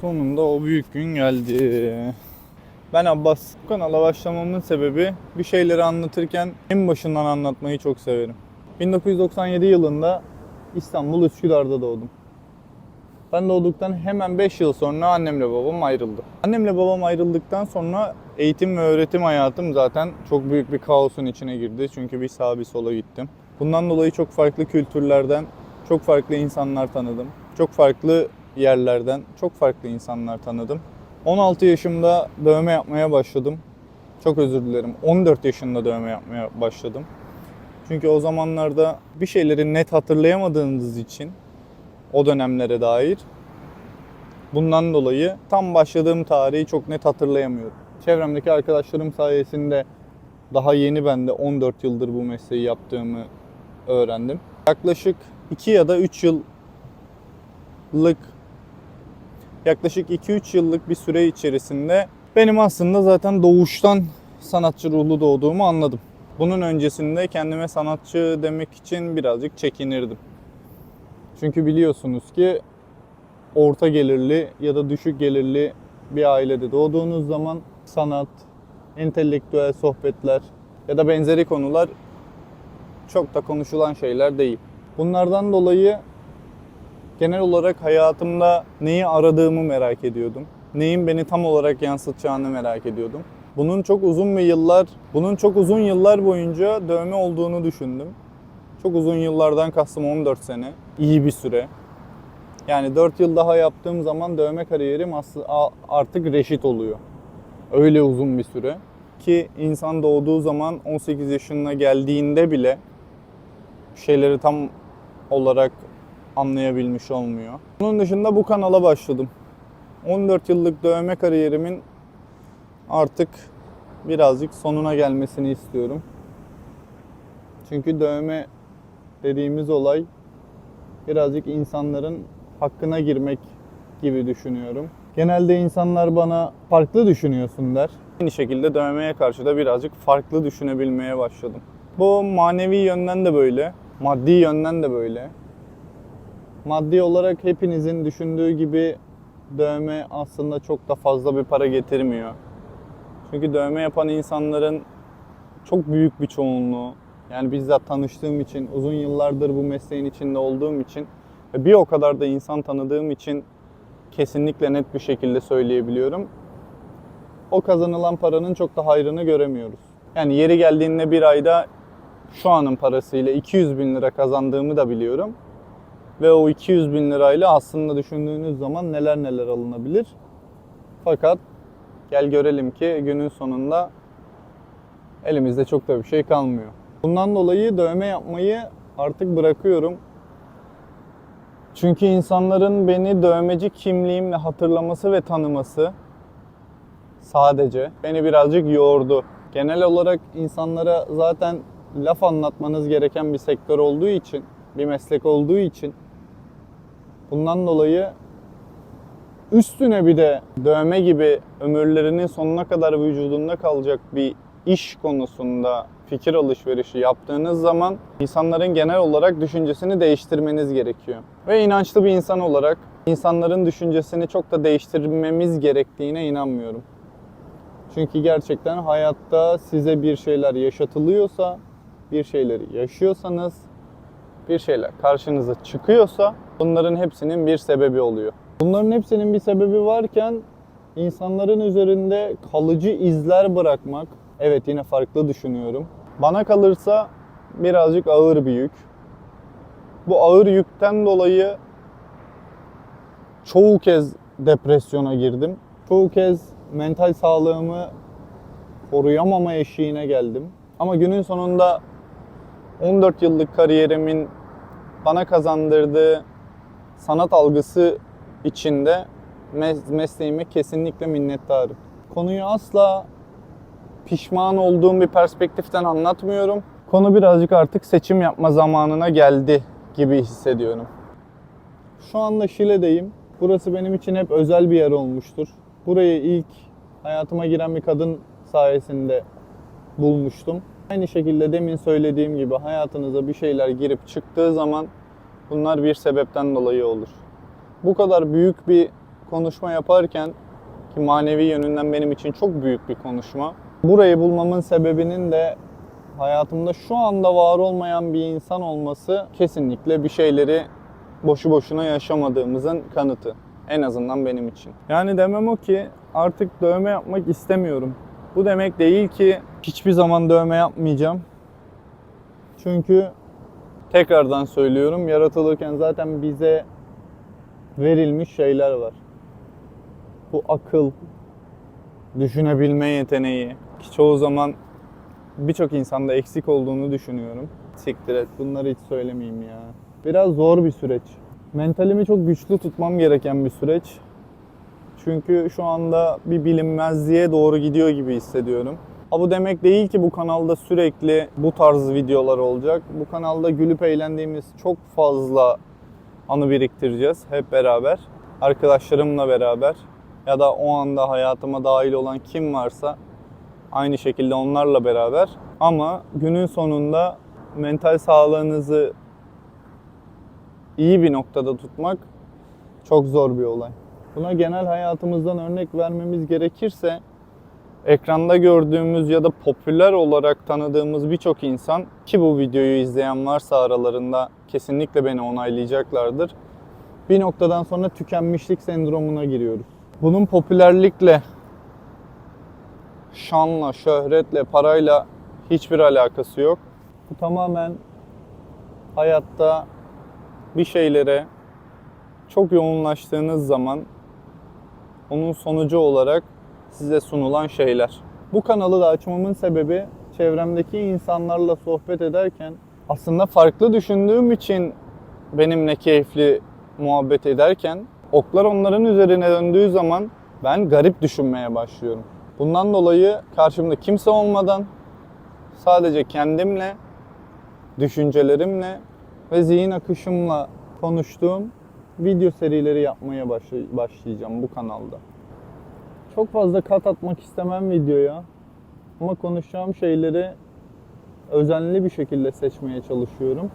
Sonunda o büyük gün geldi. Ben Abbas. Bu kanala başlamamın sebebi bir şeyleri anlatırken en başından anlatmayı çok severim. 1997 yılında İstanbul Üsküdar'da doğdum. Ben doğduktan hemen 5 yıl sonra annemle babam ayrıldı. Annemle babam ayrıldıktan sonra eğitim ve öğretim hayatım zaten çok büyük bir kaosun içine girdi. Çünkü bir sağa bir sola gittim. Bundan dolayı çok farklı kültürlerden, çok farklı insanlar tanıdım. Çok farklı yerlerden çok farklı insanlar tanıdım. 16 yaşımda dövme yapmaya başladım. Çok özür dilerim. 14 yaşında dövme yapmaya başladım. Çünkü o zamanlarda bir şeyleri net hatırlayamadığınız için o dönemlere dair bundan dolayı tam başladığım tarihi çok net hatırlayamıyorum. Çevremdeki arkadaşlarım sayesinde daha yeni ben de 14 yıldır bu mesleği yaptığımı öğrendim. Yaklaşık 2 ya da 3 yıllık yaklaşık 2-3 yıllık bir süre içerisinde benim aslında zaten doğuştan sanatçı ruhlu doğduğumu anladım. Bunun öncesinde kendime sanatçı demek için birazcık çekinirdim. Çünkü biliyorsunuz ki orta gelirli ya da düşük gelirli bir ailede doğduğunuz zaman sanat, entelektüel sohbetler ya da benzeri konular çok da konuşulan şeyler değil. Bunlardan dolayı genel olarak hayatımda neyi aradığımı merak ediyordum. Neyin beni tam olarak yansıtacağını merak ediyordum. Bunun çok uzun bir yıllar, bunun çok uzun yıllar boyunca dövme olduğunu düşündüm. Çok uzun yıllardan kastım 14 sene. İyi bir süre. Yani 4 yıl daha yaptığım zaman dövme kariyerim artık reşit oluyor. Öyle uzun bir süre. Ki insan doğduğu zaman 18 yaşına geldiğinde bile şeyleri tam olarak anlayabilmiş olmuyor. Bunun dışında bu kanala başladım. 14 yıllık dövme kariyerimin artık birazcık sonuna gelmesini istiyorum. Çünkü dövme dediğimiz olay birazcık insanların hakkına girmek gibi düşünüyorum. Genelde insanlar bana farklı düşünüyorsun der. Aynı şekilde dövmeye karşı da birazcık farklı düşünebilmeye başladım. Bu manevi yönden de böyle, maddi yönden de böyle. Maddi olarak hepinizin düşündüğü gibi dövme aslında çok da fazla bir para getirmiyor. Çünkü dövme yapan insanların çok büyük bir çoğunluğu yani bizzat tanıştığım için, uzun yıllardır bu mesleğin içinde olduğum için ve bir o kadar da insan tanıdığım için kesinlikle net bir şekilde söyleyebiliyorum. O kazanılan paranın çok da hayrını göremiyoruz. Yani yeri geldiğinde bir ayda şu anın parasıyla 200 bin lira kazandığımı da biliyorum. Ve o 200 bin lirayla aslında düşündüğünüz zaman neler neler alınabilir. Fakat gel görelim ki günün sonunda elimizde çok da bir şey kalmıyor. Bundan dolayı dövme yapmayı artık bırakıyorum. Çünkü insanların beni dövmeci kimliğimle hatırlaması ve tanıması sadece beni birazcık yordu. Genel olarak insanlara zaten laf anlatmanız gereken bir sektör olduğu için, bir meslek olduğu için bundan dolayı üstüne bir de dövme gibi ömürlerinin sonuna kadar vücudunda kalacak bir iş konusunda fikir alışverişi yaptığınız zaman insanların genel olarak düşüncesini değiştirmeniz gerekiyor. Ve inançlı bir insan olarak insanların düşüncesini çok da değiştirmemiz gerektiğine inanmıyorum. Çünkü gerçekten hayatta size bir şeyler yaşatılıyorsa, bir şeyleri yaşıyorsanız, bir şeyler karşınıza çıkıyorsa bunların hepsinin bir sebebi oluyor. Bunların hepsinin bir sebebi varken insanların üzerinde kalıcı izler bırakmak, evet yine farklı düşünüyorum. Bana kalırsa birazcık ağır bir yük. Bu ağır yükten dolayı çoğu kez depresyona girdim. Çoğu kez mental sağlığımı koruyamama eşiğine geldim. Ama günün sonunda 14 yıllık kariyerimin bana kazandırdığı sanat algısı içinde mes- mesleğime kesinlikle minnettarım. Konuyu asla pişman olduğum bir perspektiften anlatmıyorum. Konu birazcık artık seçim yapma zamanına geldi gibi hissediyorum. Şu anda Şile'deyim. Burası benim için hep özel bir yer olmuştur. Burayı ilk hayatıma giren bir kadın sayesinde bulmuştum. Aynı şekilde demin söylediğim gibi hayatınıza bir şeyler girip çıktığı zaman bunlar bir sebepten dolayı olur. Bu kadar büyük bir konuşma yaparken ki manevi yönünden benim için çok büyük bir konuşma. Burayı bulmamın sebebinin de hayatımda şu anda var olmayan bir insan olması kesinlikle bir şeyleri boşu boşuna yaşamadığımızın kanıtı. En azından benim için. Yani demem o ki artık dövme yapmak istemiyorum. Bu demek değil ki hiçbir zaman dövme yapmayacağım. Çünkü tekrardan söylüyorum yaratılırken zaten bize verilmiş şeyler var. Bu akıl, düşünebilme yeteneği ki çoğu zaman birçok insanda eksik olduğunu düşünüyorum. Siktir et bunları hiç söylemeyeyim ya. Biraz zor bir süreç. Mentalimi çok güçlü tutmam gereken bir süreç. Çünkü şu anda bir bilinmezliğe doğru gidiyor gibi hissediyorum. Ha bu demek değil ki bu kanalda sürekli bu tarz videolar olacak. Bu kanalda gülüp eğlendiğimiz çok fazla anı biriktireceğiz hep beraber. Arkadaşlarımla beraber ya da o anda hayatıma dahil olan kim varsa aynı şekilde onlarla beraber. Ama günün sonunda mental sağlığınızı iyi bir noktada tutmak çok zor bir olay. Buna genel hayatımızdan örnek vermemiz gerekirse ekranda gördüğümüz ya da popüler olarak tanıdığımız birçok insan ki bu videoyu izleyen varsa aralarında kesinlikle beni onaylayacaklardır. Bir noktadan sonra tükenmişlik sendromuna giriyoruz. Bunun popülerlikle, şanla, şöhretle, parayla hiçbir alakası yok. Bu tamamen hayatta bir şeylere çok yoğunlaştığınız zaman onun sonucu olarak size sunulan şeyler. Bu kanalı da açmamın sebebi çevremdeki insanlarla sohbet ederken aslında farklı düşündüğüm için benimle keyifli muhabbet ederken oklar onların üzerine döndüğü zaman ben garip düşünmeye başlıyorum. Bundan dolayı karşımda kimse olmadan sadece kendimle, düşüncelerimle ve zihin akışımla konuştuğum video serileri yapmaya başlay- başlayacağım bu kanalda. Çok fazla kat atmak istemem videoya. Ama konuşacağım şeyleri özenli bir şekilde seçmeye çalışıyorum.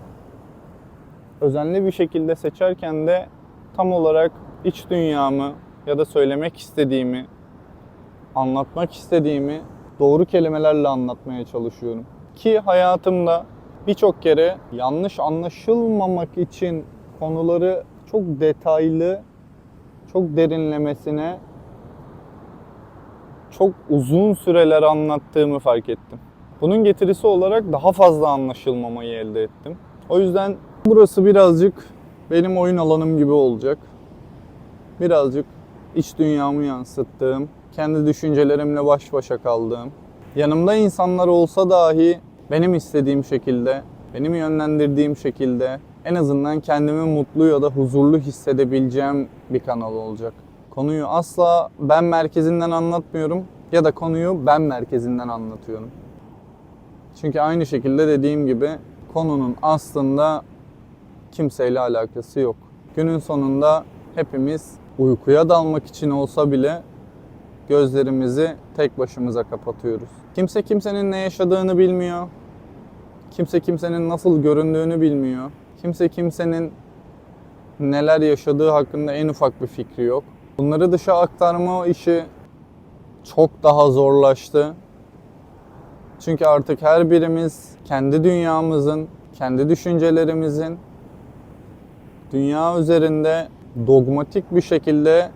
Özenli bir şekilde seçerken de tam olarak iç dünyamı ya da söylemek istediğimi, anlatmak istediğimi doğru kelimelerle anlatmaya çalışıyorum. Ki hayatımda birçok kere yanlış anlaşılmamak için konuları çok detaylı, çok derinlemesine çok uzun süreler anlattığımı fark ettim. Bunun getirisi olarak daha fazla anlaşılmamayı elde ettim. O yüzden burası birazcık benim oyun alanım gibi olacak. Birazcık iç dünyamı yansıttığım, kendi düşüncelerimle baş başa kaldığım, yanımda insanlar olsa dahi benim istediğim şekilde, benim yönlendirdiğim şekilde en azından kendimi mutlu ya da huzurlu hissedebileceğim bir kanal olacak. Konuyu asla ben merkezinden anlatmıyorum ya da konuyu ben merkezinden anlatıyorum. Çünkü aynı şekilde dediğim gibi konunun aslında kimseyle alakası yok. Günün sonunda hepimiz uykuya dalmak için olsa bile gözlerimizi tek başımıza kapatıyoruz. Kimse kimsenin ne yaşadığını bilmiyor. Kimse kimsenin nasıl göründüğünü bilmiyor. Kimse kimsenin neler yaşadığı hakkında en ufak bir fikri yok. Bunları dışa aktarma işi çok daha zorlaştı. Çünkü artık her birimiz kendi dünyamızın, kendi düşüncelerimizin dünya üzerinde dogmatik bir şekilde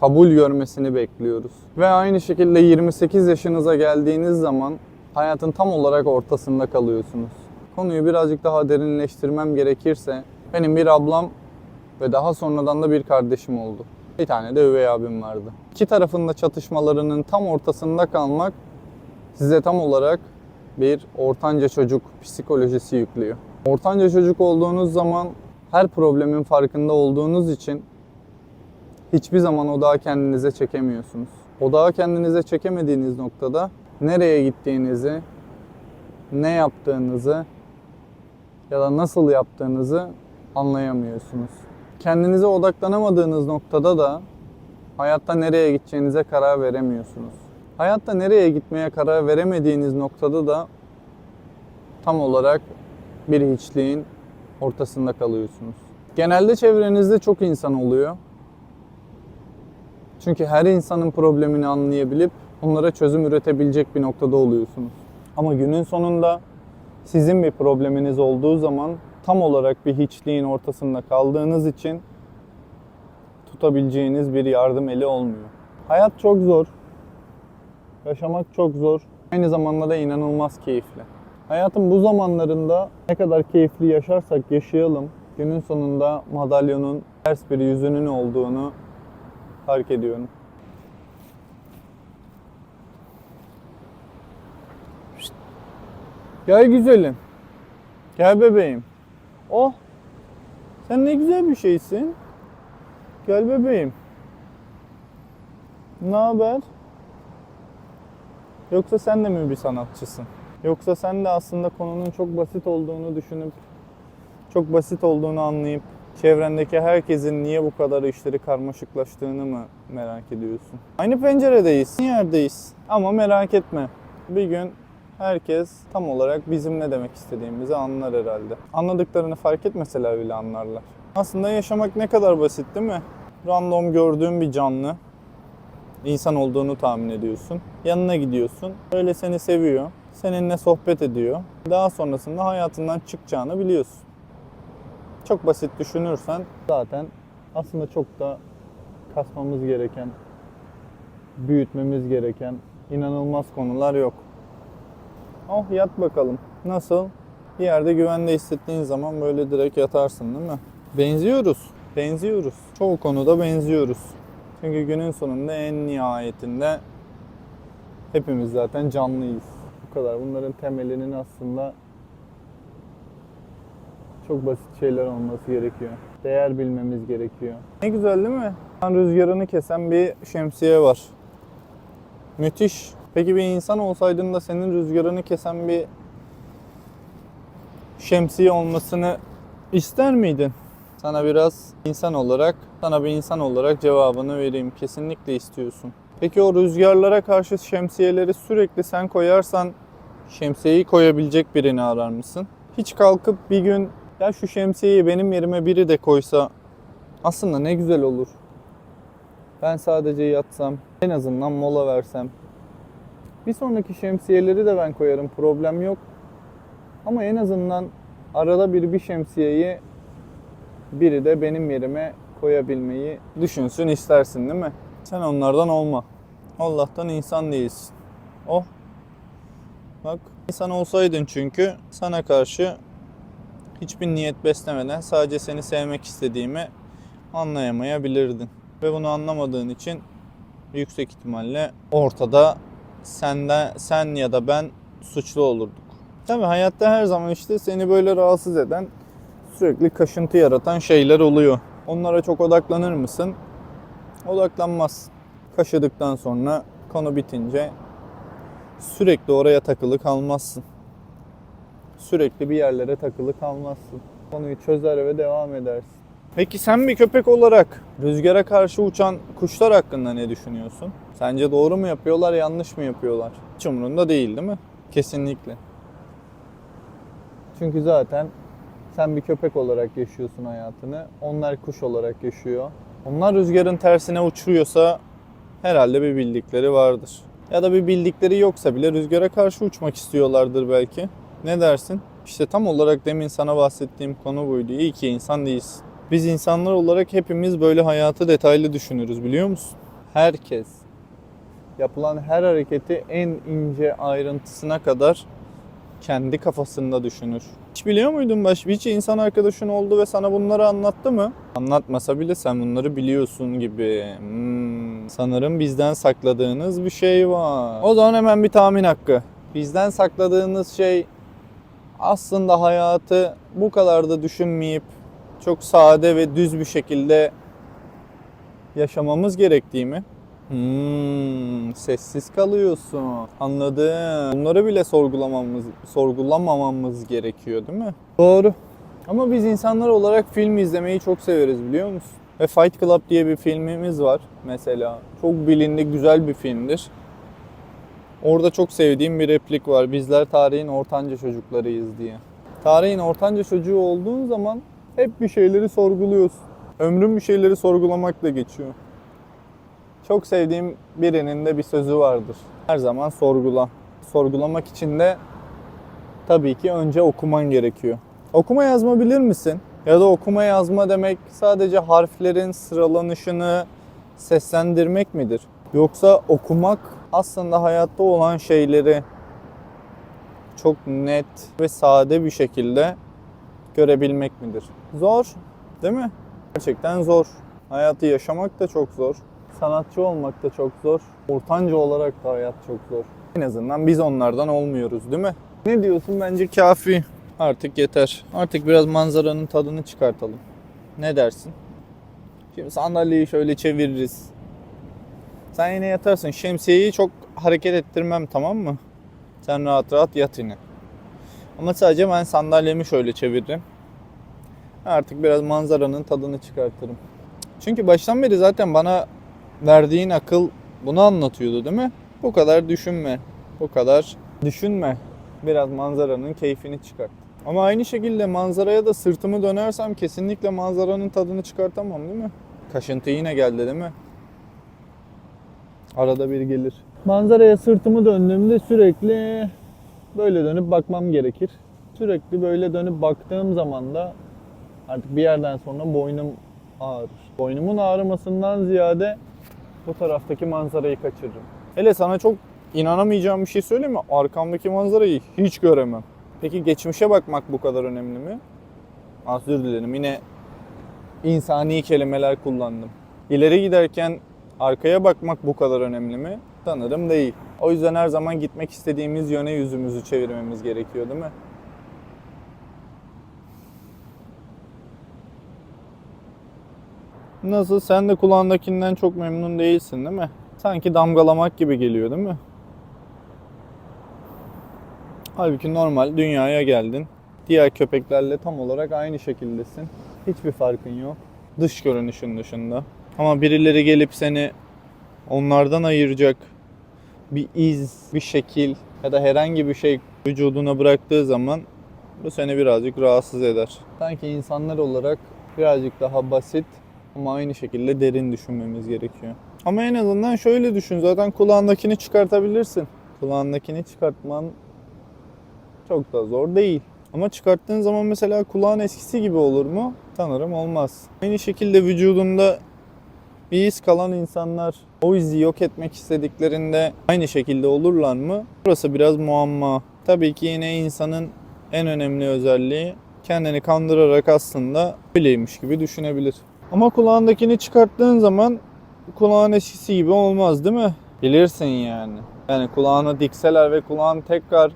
kabul görmesini bekliyoruz. Ve aynı şekilde 28 yaşınıza geldiğiniz zaman hayatın tam olarak ortasında kalıyorsunuz. Konuyu birazcık daha derinleştirmem gerekirse benim bir ablam ve daha sonradan da bir kardeşim oldu. Bir tane de üvey abim vardı. İki tarafında çatışmalarının tam ortasında kalmak size tam olarak bir ortanca çocuk psikolojisi yüklüyor. Ortanca çocuk olduğunuz zaman her problemin farkında olduğunuz için hiçbir zaman odağı kendinize çekemiyorsunuz. Odağı kendinize çekemediğiniz noktada nereye gittiğinizi, ne yaptığınızı ya da nasıl yaptığınızı anlayamıyorsunuz. Kendinize odaklanamadığınız noktada da hayatta nereye gideceğinize karar veremiyorsunuz. Hayatta nereye gitmeye karar veremediğiniz noktada da tam olarak bir hiçliğin ortasında kalıyorsunuz. Genelde çevrenizde çok insan oluyor. Çünkü her insanın problemini anlayabilip onlara çözüm üretebilecek bir noktada oluyorsunuz. Ama günün sonunda sizin bir probleminiz olduğu zaman tam olarak bir hiçliğin ortasında kaldığınız için tutabileceğiniz bir yardım eli olmuyor. Hayat çok zor. Yaşamak çok zor. Aynı zamanda da inanılmaz keyifli. Hayatın bu zamanlarında ne kadar keyifli yaşarsak yaşayalım, günün sonunda madalyonun ters bir yüzünün olduğunu fark ediyorum. Gel güzelim. Gel bebeğim. Oh. Sen ne güzel bir şeysin. Gel bebeğim. Ne haber? Yoksa sen de mi bir sanatçısın? Yoksa sen de aslında konunun çok basit olduğunu düşünüp, çok basit olduğunu anlayıp, çevrendeki herkesin niye bu kadar işleri karmaşıklaştığını mı merak ediyorsun? Aynı penceredeyiz, yerdeyiz. Ama merak etme. Bir gün herkes tam olarak bizim ne demek istediğimizi anlar herhalde. Anladıklarını fark etmeseler bile anlarlar. Aslında yaşamak ne kadar basit değil mi? Random gördüğün bir canlı, insan olduğunu tahmin ediyorsun. Yanına gidiyorsun. Öyle seni seviyor. Seninle sohbet ediyor. Daha sonrasında hayatından çıkacağını biliyorsun. Çok basit düşünürsen zaten aslında çok da kasmamız gereken, büyütmemiz gereken inanılmaz konular yok. Oh yat bakalım. Nasıl? Bir yerde güvende hissettiğin zaman böyle direkt yatarsın değil mi? Benziyoruz. Benziyoruz. Çoğu konuda benziyoruz. Çünkü günün sonunda en nihayetinde hepimiz zaten canlıyız. Bu kadar. Bunların temelinin aslında çok basit şeyler olması gerekiyor. Değer bilmemiz gerekiyor. Ne güzel değil mi? Rüzgarını kesen bir şemsiye var. Müthiş. Peki bir insan olsaydın da senin rüzgarını kesen bir şemsiye olmasını ister miydin? Sana biraz insan olarak, sana bir insan olarak cevabını vereyim. Kesinlikle istiyorsun. Peki o rüzgarlara karşı şemsiyeleri sürekli sen koyarsan şemsiyeyi koyabilecek birini arar mısın? Hiç kalkıp bir gün ya şu şemsiyeyi benim yerime biri de koysa aslında ne güzel olur. Ben sadece yatsam, en azından mola versem. Bir sonraki şemsiyeleri de ben koyarım, problem yok. Ama en azından arada bir bir şemsiyeyi biri de benim yerime koyabilmeyi düşünsün istersin değil mi? Sen onlardan olma. Allah'tan insan değilsin. Oh. Bak insan olsaydın çünkü sana karşı hiçbir niyet beslemeden sadece seni sevmek istediğimi anlayamayabilirdin. Ve bunu anlamadığın için yüksek ihtimalle ortada senden sen ya da ben suçlu olurduk. Tabii hayatta her zaman işte seni böyle rahatsız eden sürekli kaşıntı yaratan şeyler oluyor. Onlara çok odaklanır mısın? Odaklanmaz. Kaşıdıktan sonra konu bitince sürekli oraya takılı kalmazsın. Sürekli bir yerlere takılı kalmazsın. Konuyu çözer ve devam edersin. Peki sen bir köpek olarak rüzgara karşı uçan kuşlar hakkında ne düşünüyorsun? Sence doğru mu yapıyorlar, yanlış mı yapıyorlar? Hiç umurunda değil değil mi? Kesinlikle. Çünkü zaten sen bir köpek olarak yaşıyorsun hayatını. Onlar kuş olarak yaşıyor. Onlar rüzgarın tersine uçuyorsa herhalde bir bildikleri vardır. Ya da bir bildikleri yoksa bile rüzgara karşı uçmak istiyorlardır belki. Ne dersin? İşte tam olarak demin sana bahsettiğim konu buydu. İyi ki insan değilsin. Biz insanlar olarak hepimiz böyle hayatı detaylı düşünürüz biliyor musun? Herkes yapılan her hareketi en ince ayrıntısına kadar kendi kafasında düşünür. Hiç biliyor muydun baş? Hiç insan arkadaşın oldu ve sana bunları anlattı mı? Anlatmasa bile sen bunları biliyorsun gibi. Hmm, sanırım bizden sakladığınız bir şey var. O zaman hemen bir tahmin hakkı. Bizden sakladığınız şey aslında hayatı bu kadar da düşünmeyip çok sade ve düz bir şekilde yaşamamız gerektiği mi? Hmm, sessiz kalıyorsun. Anladım. Bunları bile sorgulamamız, sorgulamamamız gerekiyor değil mi? Doğru. Ama biz insanlar olarak film izlemeyi çok severiz biliyor musun? Ve Fight Club diye bir filmimiz var mesela. Çok bilindik güzel bir filmdir. Orada çok sevdiğim bir replik var. Bizler tarihin ortanca çocuklarıyız diye. Tarihin ortanca çocuğu olduğun zaman hep bir şeyleri sorguluyorsun. Ömrün bir şeyleri sorgulamakla geçiyor. Çok sevdiğim birinin de bir sözü vardır. Her zaman sorgula. Sorgulamak için de tabii ki önce okuman gerekiyor. Okuma yazma bilir misin? Ya da okuma yazma demek sadece harflerin sıralanışını seslendirmek midir? Yoksa okumak aslında hayatta olan şeyleri çok net ve sade bir şekilde görebilmek midir? Zor, değil mi? Gerçekten zor. Hayatı yaşamak da çok zor. Sanatçı olmak da çok zor. Ortanca olarak da hayat çok zor. En azından biz onlardan olmuyoruz değil mi? Ne diyorsun? Bence kafi. Artık yeter. Artık biraz manzaranın tadını çıkartalım. Ne dersin? Şimdi sandalyeyi şöyle çeviririz. Sen yine yatarsın. Şemsiyeyi çok hareket ettirmem tamam mı? Sen rahat rahat yat yine. Ama sadece ben sandalyemi şöyle çeviririm. Artık biraz manzaranın tadını çıkartırım. Çünkü baştan beri zaten bana verdiğin akıl bunu anlatıyordu değil mi? Bu kadar düşünme. Bu kadar düşünme. Biraz manzaranın keyfini çıkart. Ama aynı şekilde manzaraya da sırtımı dönersem kesinlikle manzaranın tadını çıkartamam değil mi? Kaşıntı yine geldi değil mi? Arada bir gelir. Manzaraya sırtımı döndüğümde sürekli böyle dönüp bakmam gerekir. Sürekli böyle dönüp baktığım zaman da artık bir yerden sonra boynum ağrır. Boynumun ağrımasından ziyade bu taraftaki manzarayı kaçırırım. Hele sana çok inanamayacağım bir şey söyleyeyim mi? Arkamdaki manzarayı hiç göremem. Peki geçmişe bakmak bu kadar önemli mi? Özür dilerim yine insani kelimeler kullandım. İleri giderken arkaya bakmak bu kadar önemli mi? Sanırım değil. O yüzden her zaman gitmek istediğimiz yöne yüzümüzü çevirmemiz gerekiyor değil mi? Nasıl? Sen de kulağındakinden çok memnun değilsin değil mi? Sanki damgalamak gibi geliyor değil mi? Halbuki normal dünyaya geldin. Diğer köpeklerle tam olarak aynı şekildesin. Hiçbir farkın yok. Dış görünüşün dışında. Ama birileri gelip seni onlardan ayıracak bir iz, bir şekil ya da herhangi bir şey vücuduna bıraktığı zaman bu seni birazcık rahatsız eder. Sanki insanlar olarak birazcık daha basit ama aynı şekilde derin düşünmemiz gerekiyor. Ama en azından şöyle düşün. Zaten kulağındakini çıkartabilirsin. Kulağındakini çıkartman çok da zor değil. Ama çıkarttığın zaman mesela kulağın eskisi gibi olur mu? Sanırım olmaz. Aynı şekilde vücudunda bir iz kalan insanlar o izi yok etmek istediklerinde aynı şekilde olurlar mı? Burası biraz muamma. Tabii ki yine insanın en önemli özelliği kendini kandırarak aslında öyleymiş gibi düşünebilir. Ama kulağındakini çıkarttığın zaman kulağın eskisi gibi olmaz değil mi? Bilirsin yani. Yani kulağını dikseler ve kulağın tekrar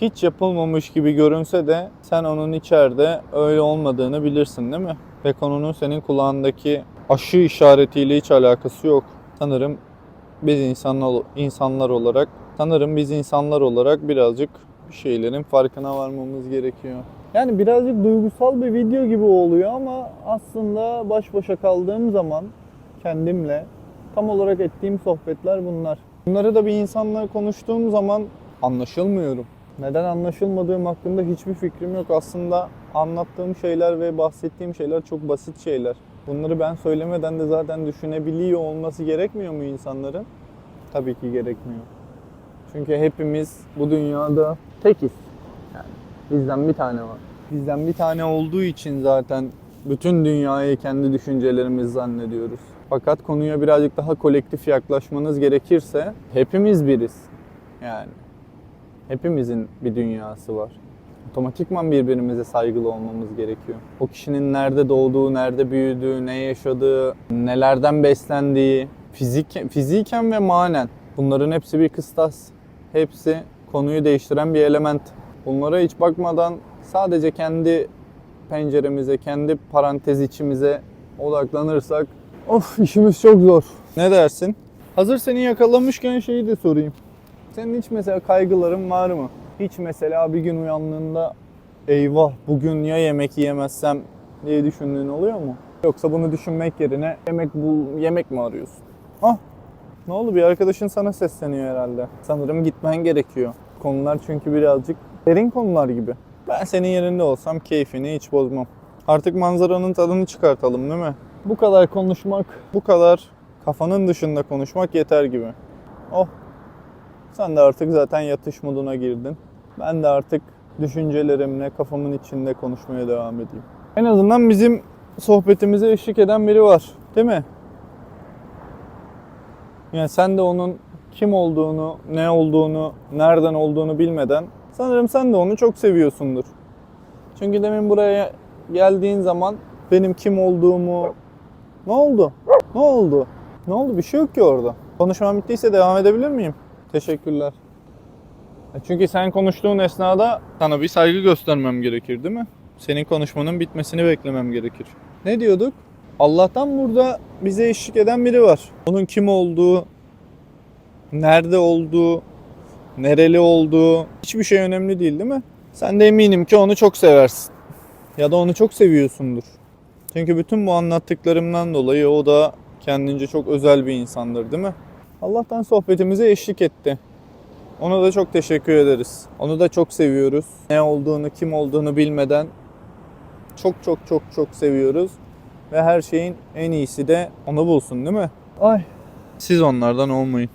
hiç yapılmamış gibi görünse de sen onun içeride öyle olmadığını bilirsin değil mi? Ve konunun senin kulağındaki aşı işaretiyle hiç alakası yok. Sanırım biz insanlar, insanlar olarak sanırım biz insanlar olarak birazcık bir şeylerin farkına varmamız gerekiyor. Yani birazcık duygusal bir video gibi oluyor ama aslında baş başa kaldığım zaman kendimle tam olarak ettiğim sohbetler bunlar. Bunları da bir insanla konuştuğum zaman anlaşılmıyorum. Neden anlaşılmadığım hakkında hiçbir fikrim yok. Aslında anlattığım şeyler ve bahsettiğim şeyler çok basit şeyler. Bunları ben söylemeden de zaten düşünebiliyor olması gerekmiyor mu insanların? Tabii ki gerekmiyor. Çünkü hepimiz bu dünyada tekiz. Yani bizden bir tane var. Bizden bir tane olduğu için zaten bütün dünyayı kendi düşüncelerimiz zannediyoruz. Fakat konuya birazcık daha kolektif yaklaşmanız gerekirse hepimiz biriz. Yani hepimizin bir dünyası var. Otomatikman birbirimize saygılı olmamız gerekiyor. O kişinin nerede doğduğu, nerede büyüdüğü, ne yaşadığı, nelerden beslendiği, fizik, fiziken ve manen bunların hepsi bir kıstas. Hepsi konuyu değiştiren bir element. Bunlara hiç bakmadan sadece kendi penceremize, kendi parantez içimize odaklanırsak of işimiz çok zor. Ne dersin? Hazır seni yakalamışken şeyi de sorayım. Senin hiç mesela kaygıların var mı? Hiç mesela bir gün uyandığında eyvah bugün ya yemek yiyemezsem diye düşündüğün oluyor mu? Yoksa bunu düşünmek yerine yemek bul yemek mi arıyorsun? Ah ne oldu bir arkadaşın sana sesleniyor herhalde. Sanırım gitmen gerekiyor. Konular çünkü birazcık derin konular gibi. Ben senin yerinde olsam keyfini hiç bozmam. Artık manzaranın tadını çıkartalım değil mi? Bu kadar konuşmak, bu kadar Kafanın dışında konuşmak yeter gibi. Oh. Sen de artık zaten yatış moduna girdin. Ben de artık düşüncelerimle kafamın içinde konuşmaya devam edeyim. En azından bizim sohbetimize eşlik eden biri var. Değil mi? Yani sen de onun kim olduğunu, ne olduğunu, nereden olduğunu bilmeden sanırım sen de onu çok seviyorsundur. Çünkü demin buraya geldiğin zaman benim kim olduğumu... Ne oldu? Ne oldu? Ne oldu? Bir şey yok ki orada. Konuşmam bittiyse devam edebilir miyim? Teşekkürler. E Çünkü sen konuştuğun esnada sana bir saygı göstermem gerekir değil mi? Senin konuşmanın bitmesini beklemem gerekir. Ne diyorduk? Allah'tan burada bize eşlik eden biri var. Onun kim olduğu, nerede olduğu, nereli olduğu hiçbir şey önemli değil değil mi? Sen de eminim ki onu çok seversin. Ya da onu çok seviyorsundur. Çünkü bütün bu anlattıklarımdan dolayı o da kendince çok özel bir insandır değil mi? Allah'tan sohbetimize eşlik etti. Ona da çok teşekkür ederiz. Onu da çok seviyoruz. Ne olduğunu, kim olduğunu bilmeden çok çok çok çok seviyoruz. Ve her şeyin en iyisi de onu bulsun değil mi? Ay. Siz onlardan olmayın.